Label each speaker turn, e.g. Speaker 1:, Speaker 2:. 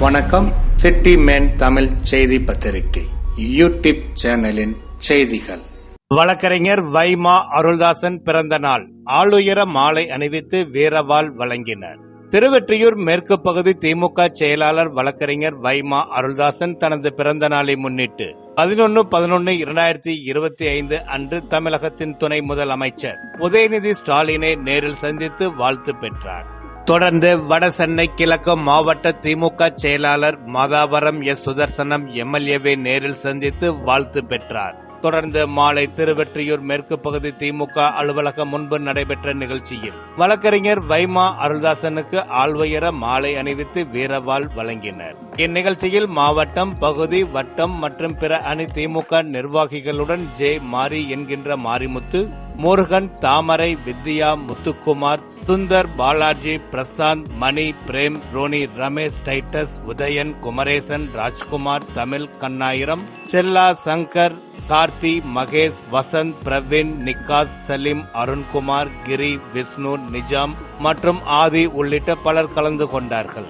Speaker 1: வணக்கம். City man Tamil செய்தி பத்திரிகை. யூடியூப் சேனலின் செய்திகள்.
Speaker 2: வழக்கறிஞர் வைமா அருள்தாசன் பிறந்த நாள். ஆளுயர மாலை அணிவித்து வீரவாள் வழங்கினர். திருவெற்றியூர் மேற்கு பகுதி திமுக செயலாளர் வழக்கறிஞர் வைமா அருள்தாசன் தனது பிறந்த நாளை முன்னிட்டு பதினொன்று பதினொன்று இரண்டாயிரத்தி இருபத்தி ஐந்து அன்று தமிழகத்தின் துணை முதலமைச்சர் உதயநிதி ஸ்டாலினை நேரில் சந்தித்து வாழ்த்து பெற்றார். தொடர்ந்து வடசென்னை கிழக்கு மாவட்ட திமுக செயலாளர் மாதாவரம் எஸ். சுதர்சனம் எம்எல்ஏவை நேரில் சந்தித்து வாழ்த்து பெற்றார். தொடர்ந்து மாலை திருவெற்றியூர் மேற்கு பகுதி திமுக அலுவலகம் முன்பு நடைபெற்ற நிகழ்ச்சியில் வழக்கறிஞர் வைமா அருள்தாசனுக்கு ஆழ்வையர மாலை அணிவித்து வீரவாள் வழங்கினர். இந்நிகழ்ச்சியில் மாவட்டம் பகுதி வட்டம் மற்றும் பிற அணி திமுக நிர்வாகிகளுடன் ஜே. மாரி என்கின்ற மாரிமுத்து முருகன் தாமரை வித்யா முத்துக்குமார் சுந்தர் பாலாஜி பிரசாந்த் மணி பிரேம் ரோனி ரமேஷ் டைட்டஸ் உதயன் குமரேசன் ராஜ்குமார் தமிழ் கண்ணாயிரம் செல்லா சங்கர் கார்த்தி மகேஷ் வசந்த் பிரவீன் நிக்காஸ் சலீம் அருண்குமார் கிரி விஷ்ணு நிஜாம் மற்றும் ஆதி உள்ளிட்ட பலர் கலந்து கொண்டார்கள்.